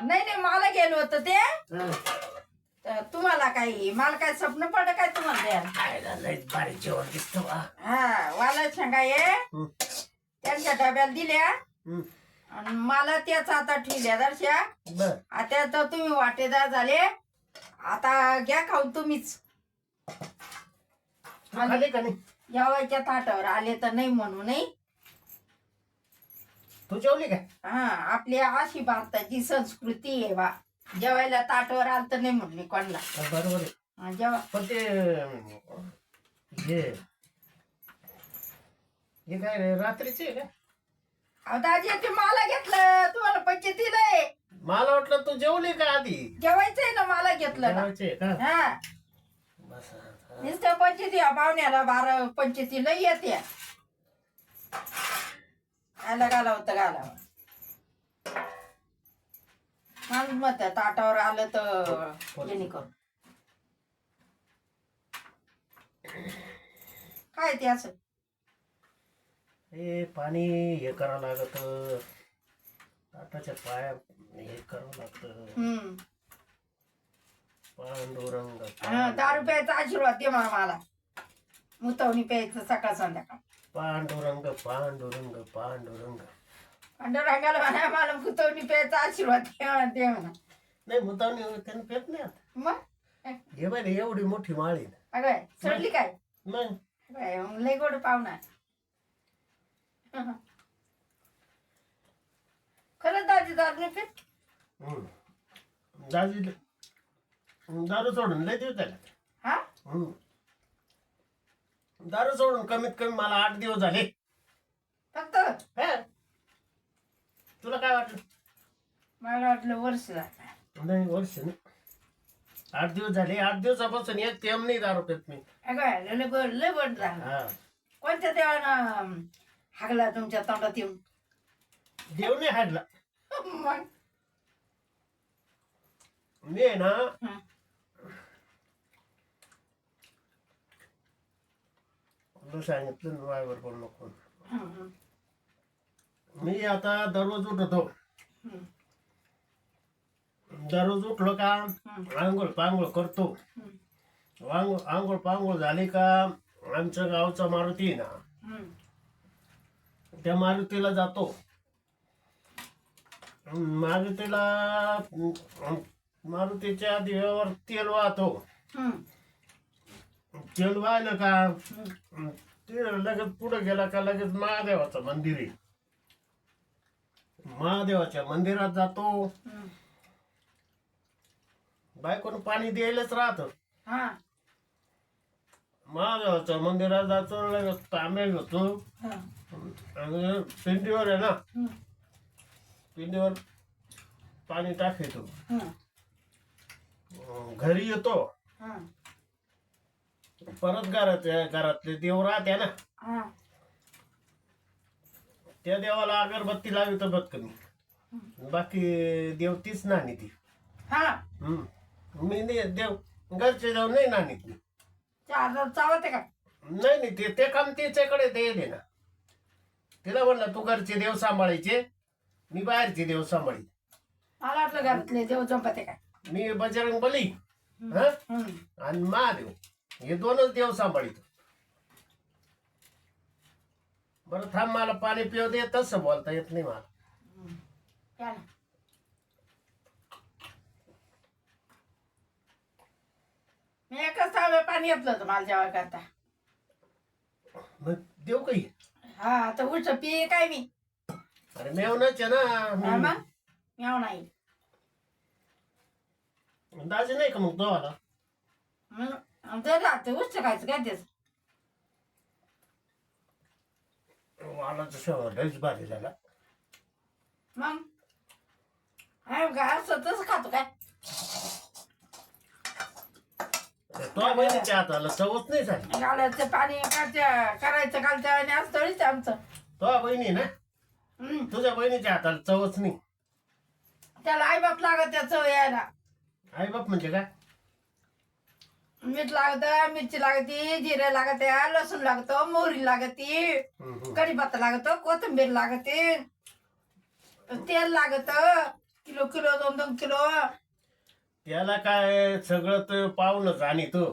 नाही नाही मला गेलो होतं ते. हं. तर तुम्हाला काही मला काय स्वप्न पड काय तुम्हाला द्या खायला लय भारी जेवण दिसतं हा वाला शेंगा ये. त्यांच्या डब्याला दिल्या. आणि मला त्याच आता ठेवल्या दर्शा बर. आता तर तुम्ही वाटेदार झाले. आता घ्या खाऊन तुम्हीच. खाली का नाही? जेवायच्या ताटावर आले तर नाही म्हणू नाही? तू जेवली का? हा आपली अशी भारताची संस्कृती आहे बा. जेवायला ताटावर आलं तर नाही म्हणले कोणला. बरोबर आहे. हा, जेव्हा पण ते अं, हे हे काय रे रात्रीचे आहे का? अहो दाजी ते मला घेतलं तुम्हाला पैसे दिले. मला वाटलं तू जेवली का आधी? जेवायचंय ना मला घेतलं ना. जेवायचे का? हा. बस आता. नुसतं पंचायती या पाहुण्याला बारा पंचायतीला येते. आला घाला होतं घाला मला मत ताटावर आलं तर येणे करू. काय ते असं? हे पाणी हे करावं लागत. ताटाच्या पाया हे करावं लागतं. हम्म. पांडुरंग हा, दारू प्यायचा आशीर्वाद दे मला मला. मुतवणी प्यायचं सकाळ संध्याकाळ. पांडुरंग पांडुरंग पांडुरंग. अंडरंगाला म्हणा मला मुतवणी प्यायचा आशीर्वाद दे म्हणा- दे म्हणा. नाही मुद्दाम त्यानं पेत नाही आता. मग? हे बाई रे, एवढी मोठी माळी अगं चढली काय? मग? मग लय गोड पाहुणा खरंच दाजी दारू नाही पित? हम्म. दाजी दारू सोडून लय दिवस झाले. हा? हम्म. दारू सोडून कमीत कमी मला आठ दिवस झाले. फक्त? हे? तुला काय वाटलं? मला वाटलं वर्ष झालं. नाही वर्ष नाही. आठ दिवस झाले. आठ दिवसापासून एक थेंब नाही दारू पेत मी. अगं लय गोड लय झालं. हा. कोणत्या देवानं हागला तुमच्या तोंडात येऊन? देव नाही हाडला मग? मी आहे ना हं. तुला सांगितलं ना वायवर पण नको मी आता दररोज उठतो. दररोज उठलो का आंघोळ पांघोळ करतो. आंघोळ आंघोळ पांघोळ झाली का आमच्या गावचा मारुती ना. त्या मारुतीला जातो. मारुतीला मारुतीच्या दिव्यावर तेल वाहतो. तेल वाहिलं का ते लगेच पुढे गेला का लगेच महादेवाचं मंदिर आहे. महादेवाच्या मंदिरात जातो. बायकोनं पाणी द्यायलाच राहतं. हा. महादेवाच्या मंदिरात जातो लगेच तांब्या घेतो. आणि पिंडीवर आहे ना पिंडीवर पाणी हं, अं, घरी येतो. परत घरात घरातले देव राहते ना. हा. त्या देवाला अगरबत्ती लावित बघ कमी बाकी देव तीच नाणी ती. हा. हम्म. मी नाही देव घरचे देव नाही नाणी ती चार चावते का? नाही नाही ते ते काम तिच्याकडे ते येते ना. तिला म्हणलं तू घरचे देव सांभाळायचे. मी बाहेरचे देव सांभाळी मला वाटलं घरातले देव जमपते काय? मी बजरंग बली. हा? हं. आणि महादेव. हे दोनच देव सांभाळित. बरं थांब मला पाणी पिऊ दे तसं बोलता येत नाही मला. ना. मी एकच पाणी घेतलं होतं मला जेव्हा करता. मग देव काही हा? आता उलट पी काय मी? अरे मेवणच आहे ना हा मी- मग? मेव नाही दाजी नाही का मग तो आला उच्च खायचं काय तेच आला तर लयच भारी झाला. मग? खातो काय? तो बहिणीच्या हाताला चवच नाही झाली. पाणी करायचं कालच्या आणि आज थोडीच आमचं. तो बहिणी ना? हम्म. तुझ्या बहिणीच्या हाताला चवच नाही. त्याला आई बाप लागत त्याचं यायला. आई बाप म्हणजे काय? मीठ लागत मिरची लागती जिरे लागते लसूण लागतो मोहरी लागती. कढीपत्ता लागतो कोथिंबीर लागते. तेल लागत किलो किलो दोन दोन किलो. त्याला काय सगळं तर पाहुणच आणि तो.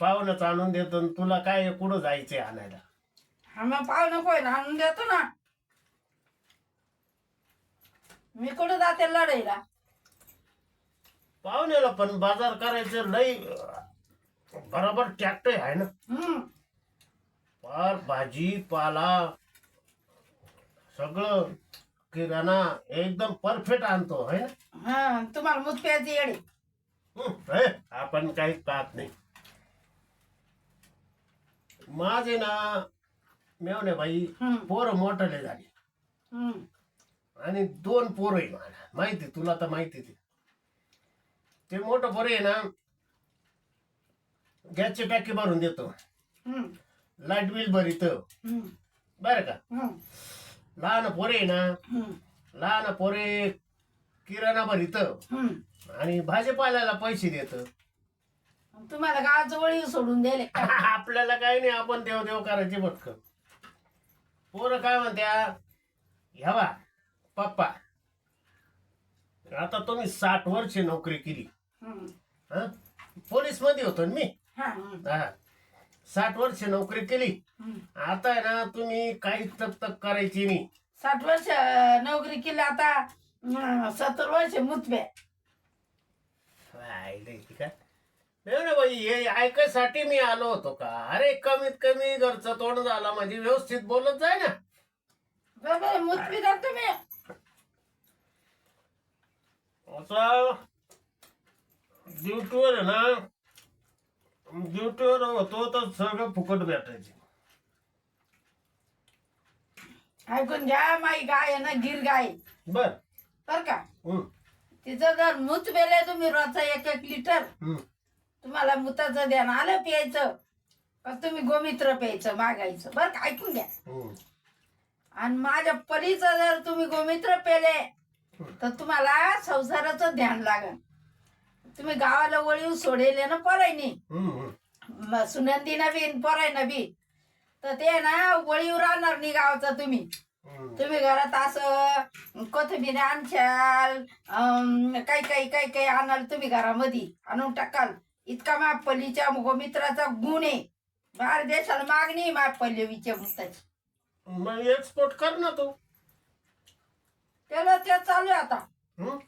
पाहुणच आणून देतो आणि तुला काय कुठं जायचंय आणायला? हा मग आहे ना आणून देतो ना? मी कुठं जाते लढाईला? पाहुण्याला पण बाजार करायचं लई बरोबर ट्रॅक्टर आहे ना? पार भाजी पाला सगळं किराणा एकदम परफेक्ट आणतो है ना? हा तुम्हाला मूत प्यायची येडे. हं, हे, आपण काहीच पाहत नाही. माझे ना मेवणे बाई हम्म. पोरं मोठाले झाले. हम्म. आणि दोन पोरं आहे मला माहिती तुला तर माहिती ते ते मोठं पोरं आहे ना गॅसची टाकी भरून देतो. हम्म. लाइट बिल भरित. हम्म. बरं का? हम्म. लहान पोरे आहे ना हम्म. लहान पोरे किराणा भरित. हम्म. आणि भाजीपाल्याला पैसे देत. तुम्हाला गावाचं वळी सोडून द्यायले आपल्याला काही नाही आपण देव देव करायची बटक पोरं काय म्हणत्या ह्यावा पप्पा आता तुम्ही साठ वर्ष नोकरी केली. हम्म. हं? पोलीसमध्ये होतो ना मी? हा. हा. साठ वर्ष नोकरी केली. आता आहे ना तुम्ही काहीच तक तक करायची नाही. साठ वर्ष नोकरी केली आता सत्तर वर्ष मुतब्या. नाही ना बाई हे ऐकायसाठी मी आलो होतो का? अरे कमीत कमी घरचं तोंड झाला म्हणजे व्यवस्थित बोलत जाय ना. बरोबर मुतबी का तुम्ही? आता ड्युटीवर आहे ना ड्युटीवर होतो तर सगळं फुकट भेटायचे. ऐकून घ्या माई गाय आहे ना गिर गाय. बर. बर का? तिचं जर मूत पेले तुम्ही रोजचा एक एक लिटर. तुम्हाला मुताचं ध्यान आलं प्यायचं तुम्ही गोमित्र प्यायचं मागायचं? बरं का? ऐकून घ्या. आणि माझ्या परीचं जर तुम्ही गोमित्र पेले तर तुम्हाला संसाराचं ध्यान लागन. तुम्ही गावाला वळीव सोडेले ना परायनी. म- सुनंदीनं बी परायनं बी. तर ते ना वळीव राहणार नाही गावचं तुम्ही. तुम्ही घरात असं कोथिंबीर आणशाल काही काही काही काही आणाल तुम्ही घरामध्ये. आणून टाकाल. इतका मापल्लीच्या गोमित्राचा गुण आहे. बाहेर देशाला मागणी मापल्लीच्या मुताची मग एक्सपोर्ट कर ना तू. त्याला ते चालू आहे आता. हं?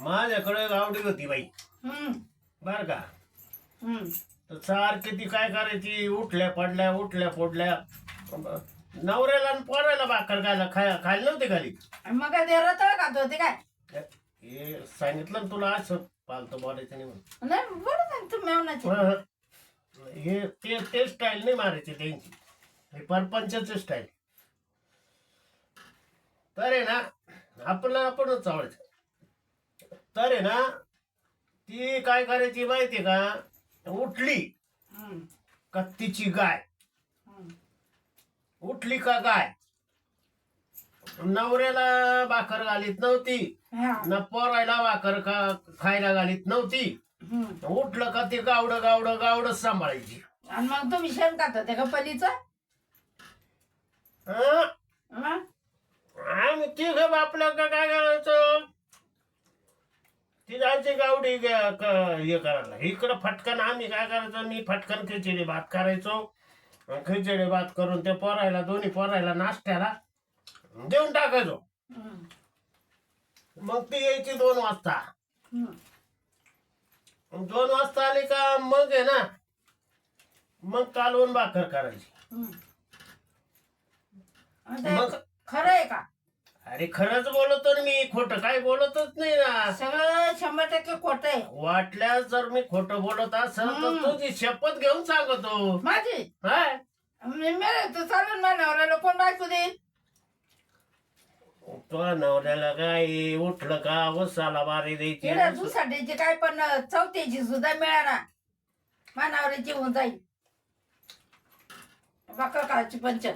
माझ्याकडे गावडी होती बाई. हम्म. बर का? हम्म. तर सारखी ती काय करायची? उठल्या पडल्या उठल्या पडल्या नवऱ्याला आणि पोरायला भाकर खायला खाय खायला नव्हते खाली आणि मग काय ते रताळ खात होते काय? हे सांगितलं ना तुला असं पालतो बोलायचं नाही म्हणून. नाही ना मेवण्याचे हं. हे. ते ते स्टाईल नाही मारायची त्यांची. हे परपंचाचे स्टाईल तर आहे ना आपलं आपणच चावायचं तर आहे ना ती काय करायची माहिती का? उठली. हम्म, का तिची गाय. हम्म. उठली का गाय? नवऱ्याला भाकर घालीत नव्हती. हा, न पोरायला भाकर खा खायला घालीत नव्हती. हम्म. उठलं का ते गावडं गावडं गावडं सांभाळायची. आणि मग तुम्ही शेण खात होते का पलीचं हं? हं? आम्ही तिघ आपलं का काय करायचं ती गावडी ग- क- हे करायला. इकडं फटकन आम्ही काय करायचं? मी फटकन खिचडी भात करायचो. अन खिचडी भात करून ते पोरायला दोन्ही पोरायला नाश्त्याला देऊन टाकायचो. हम्म, मग ती यायची दोन वाजता. हम्म. दोन वाजता आली का मग आहे ना मग कालवून भाकर करायची. हम्म. मग- खरं आहे का? अरे खरंच बोलतो ना मी खोटं काय बोलतच नाही ना. सगळं शंभर टक्के खोट आहे. वाटल्यास जर मी खोटं बोलत असेल तर. तुझी शपथ घेऊन सांगतो. माझी? हाय. मी मेले तर चालून ना नवऱ्याला कोण बायको देईल? तो नवऱ्याला काय उठलं का? वसाला बारी द्यायची तिला दुसाटीची काय पण चौथ्याची सुद्धा मिळाना मानावरीची होऊन जाईल. बाकर काळची पंच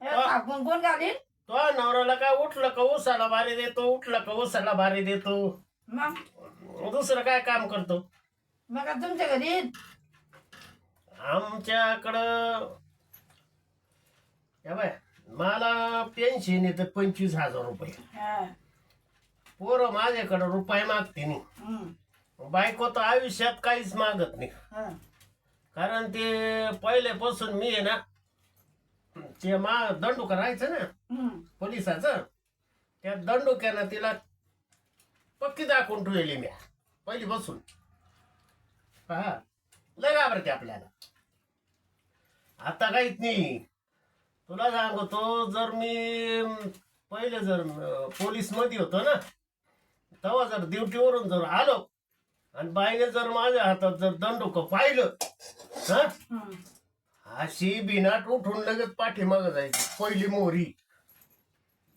टाकून कोण घालील? तो नवऱ्याला काय उठलं का उसाला बारी देतो उठलं का उसाला बारी देतो? मग? दुसरं काय काम करतो? मग आता तुमच्या घरी? आमच्याकडं या बाय मला पेन्शन येतं पंचवीस हजार रुपये. हा. पोरं माझ्याकडं रुपये मागते नाही. हम्म. बायको तर आयुष्यात काहीच मागत नाही. हा. कारण ते पहिल्यापासून मी आहे ना ते मा दंडुका राहायचं ना हम्म. पोलिसाचं त्या दंडुक्यानं तिला पक्की दाखवून ठेवली मी पहिली बसून हा लय घाबरते आपल्याला आता काहीच नाही तुला सांगतो जर मी अं, पहिले जर अं, पोलीसमध्ये होतो ना तेव्हा जर ड्युटीवरून जर आलो आणि बाईने जर माझ्या हातात जर दंडुक पाहिलं हा हम्म. अशी बिनाट उठून लगेच पाठीमाग जायची पहिली मोरी.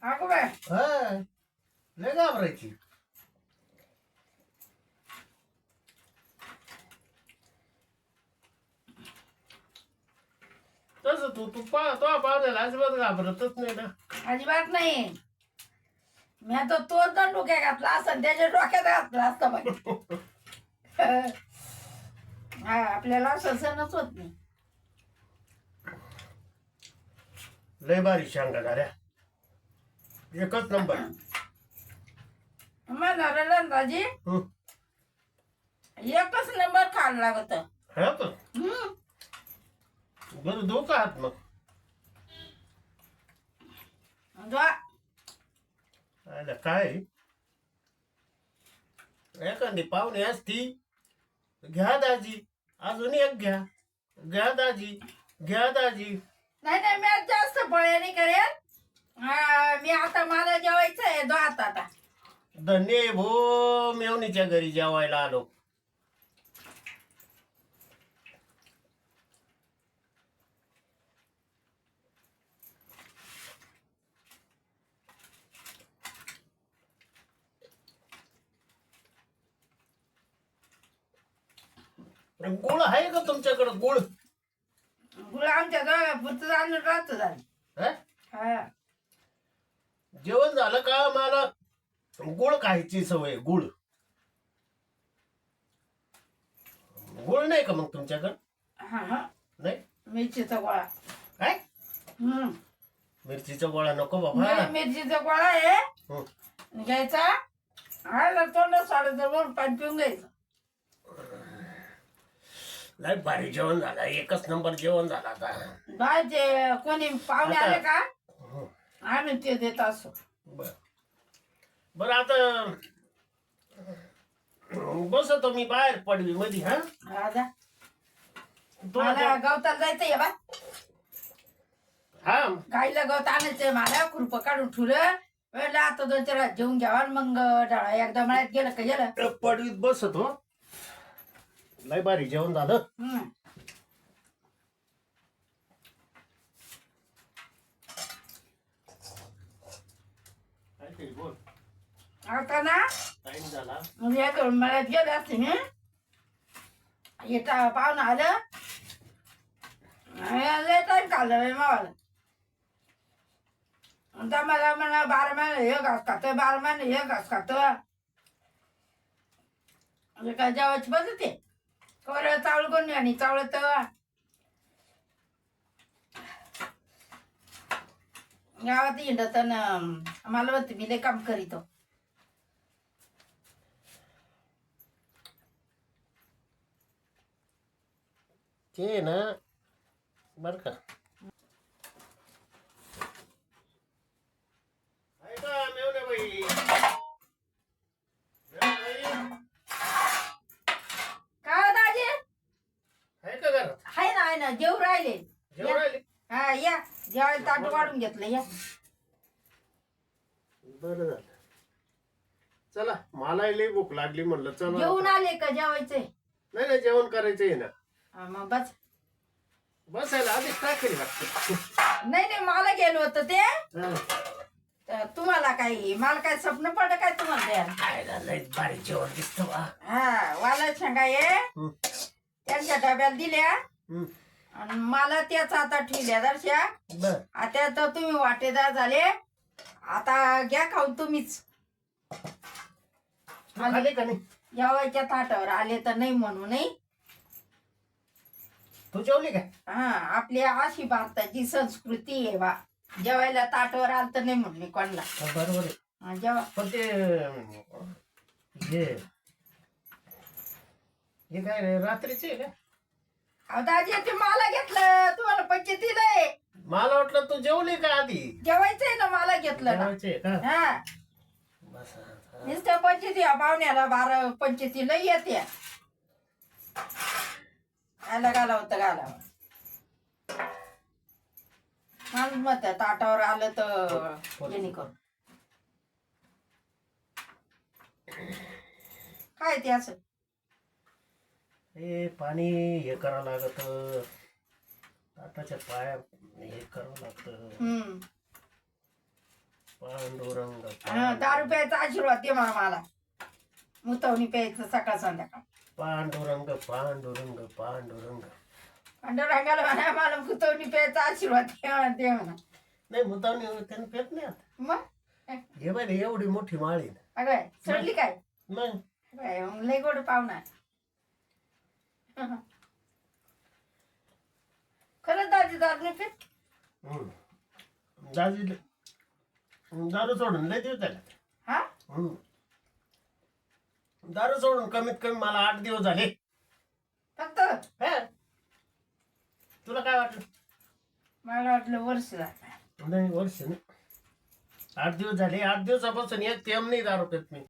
अगं बाय हा लय घाबरायची. तसं तू तू पा तो पाहुण्याला अजिबात घाबरतच नाही ना. अजिबात नाही. मी आता तोच दंड डोक्यात घातला असं त्याच्या डोक्यात घातला असतं बाई. हा आपल्याला असं होत नाही. लय भारी शांगा झाल्या. एकच नंबर. रंदाजी हं. एकच नंबर खायला लागत. हा तर बरं धोका आहात मग. आला काय? एखादी पाहुणे असती घ्या दाजी. अजून एक घ्या. घ्या दाजी. घ्या दाजी. नाही नाही मी आज जास्त पळे नाही करेल हा, मी आता मला जेवायचं आहे. दो आता आता. धन्य भो मेवणीच्या घरी जेवायला आलो. गुळ आहे का तुमच्याकडे? गुळ? पुरतं आणून राहतो झालं. हा? हा. जेवण झालं का मला? गुळ खायची सवय गुळ. गुळ नाही का मग तुमच्याकडं? हा हा. नाही? मिरचीचा गोळा. काय? हम्म. मिरचीचा गोळा नको बाबा. मिरचीचा गोळा आहे. हं. घ्यायचा. हा तोंड सोडायचं वर पाणी पिऊन घ्यायचं. लय भारी जेवण झालं. एकच नंबर जेवण झालं आता. ते कोणी पाहुणे आले का? हं. आम्ही ते देत असो. बर. बर आता बसतो मी बाहेर पडवी मध्ये हा? राजा तुला मला जेव- गवताला जायचंय बा हा. गाईला गवत आणायचंय मला खुरपं काढून ठुलं आता दोन चार जेवून घ्यावा आणि मग डाळा एकदा मळ्यात गेलं का गेलं. पडवीत बसतो लय भारी जेवण झालं. हम्म. काय ते बोल. आता ना टाइम झाला. मग या करून गेले असते मी येता पाहुणं आलं. लय टाइम काढलं बाई मावाला. आता मला म्हणा बारा महिने हे घास बारा महिने हे घास म्हणजे काय जेवायची बघ ते कोर चावळ कोणी आणि चावळ तर गावात हिंडत ना मला म्हणते मी लय काम करीतो हो. ते ना बर का. ना जेव राहिले. जेवण राहिले? हा या. जेवायला ताट वाढून घेतलं या. बरं झालं. चला मला लई भूक लागली म्हणलं चला जेवून आले का जेवायचे? नाही नाही जेवण करायचंय ना. हा, मग बस. बसायला आधीच नाही नाही मला गेलो होतं ते. हा. तर तुम्हाला काही मला काय स्वप्न पडलं काय तुम्हाला द्यायला? काय लय भारी जेवण दिसतं बा. हा वाला शेंगा ये. हं. त्यांच्या डब्याला दिल्या. हं. आणि मला त्याच आता ठेवल्या दर्शा बर. आता तर तुम्ही वाटेदार झाले. आता घ्या खाऊन तुम्हीच. खाली का नाही? जेवायच्या ताटावर आले तर नाही म्हणू नाही तू जेवली काय हा आपली अशी भारताची संस्कृती आहे बा. जेवायला ताटवर आलत नाही म्हणली कोणला. हा, बरोबर आहे. हा, जेवा. पण ते अं, हे हे काय रे रात्रीचे आहे का? अहो दाजी ते मला घेतलं. तुम्हाला पैसे दिले मला वाटलं तू जेवली का आधी? जेवायचंय ना मला घेतलं ना. जेवायचे का? हा. बस पंचायती पाहुण्याला बारा पंचायती लई येते. आला घालावं घालावं. मला मत आहे, ताटावर आलं तर करून काय ते असं? हे पाणी हे करावं लागत. ताटाच्या पाया हे करावं लागतं. हम्म. पांडुरंग हा, दारू प्यायचा आशीर्वाद दे मला मला. मुतवणी प्यायचं सकाळ संध्याकाळ. पांडुरंग पांडुरंग पांडुरंग. पांडुरंगाला म्हणा मला मुतवणी प्यायचा आशीर्वाद दे म्हणा दे म्हणा. नाही मुद्दामनी त्यांनी पेत नाही आता. मग? हे बाय एवढी मोठी माळी अगं चढली काय? मग? काय मग लय गोड पाहुणा खरंच दादी दारू नाही पित? हम्म. दाजी दारू सोडून लय दिवस झाले. हा? हम्म. दारू सोडून कमीत कमी मला आठ दिवस झाले. फक्त? हे? तुला काय वाटलं? मला वाटलं वर्ष झालं. नाही वर्ष नाही. आठ दिवस झाले. आठ दिवसापासून एक थेंब नाही दारू पेत मी.